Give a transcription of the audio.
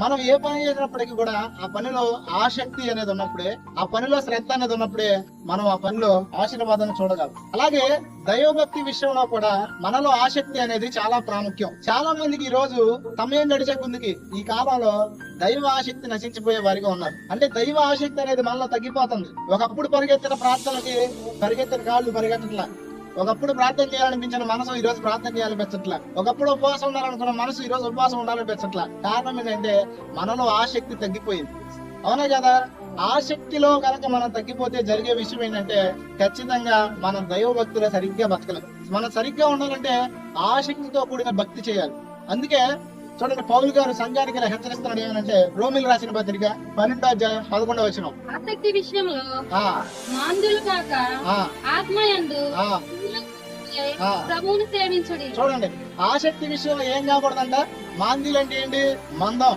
మనం ఏ పని చేసినప్పటికీ కూడా ఆ పనిలో ఆసక్తి అనేది ఉన్నప్పుడే ఆ పనిలో శ్రద్ధ అనేది ఉన్నప్పుడే మనం ఆ పనిలో ఆశీర్వాదం చూడగలం. అలాగే దైవభక్తి విషయంలో కూడా మనలో ఆసక్తి అనేది చాలా ప్రాముఖ్యం. చాలా మందికి ఈ రోజు సమయం గడిచే ముందుకి ఈ కాలంలో దైవ ఆసక్తి నశించిపోయే వారిగా ఉన్నారు. అంటే దైవ ఆసక్తి అనేది మనలో తగ్గిపోతుంది. ఒకప్పుడు పరిగెత్తిన ప్రార్థనకి పరిగెత్తిన కాళ్ళు పరిగెత్తట్లా. ఒకప్పుడు ప్రార్థన చేయాలనిపించిన మనసు ఈ రోజు ప్రార్థన చేయాలనిపించట్లా ఒకప్పుడు ఉపవాసం ఉండాలనుకున్న మనసు ఈ రోజు ఉపవాసం ఉండాలనిపించట్లా కారణం ఏంటంటే మనలో ఆసక్తి తగ్గిపోయింది. అవునా కదా? ఆసక్తిలో కనుక మనం తగ్గిపోతే జరిగే విషయం ఏంటంటే ఖచ్చితంగా మనం దైవ భక్తులు సరిగ్గా బతకలేదు మనం సరిగ్గా ఉండాలంటే ఆసక్తితో కూడిన భక్తి చేయాలి. అందుకే చూడండి పౌలు గారు సంఘానికి ఇలా హెచ్చరిస్తున్నాడు ఏమనంటే రోమిల్ రాసిన పత్రిక పన్నెండో అధ్యాయం పదకొండవ వచ్చిన ఆసక్తి విషయంలో మాందులు కాక ఆత్మయందు ఆ. ఆ. ప్రభువును సేవించుడి. చూడండి ఆసక్తి విషయంలో ఏం కాకూడదంట మాందిలు అంటే ఏంటి? మందం.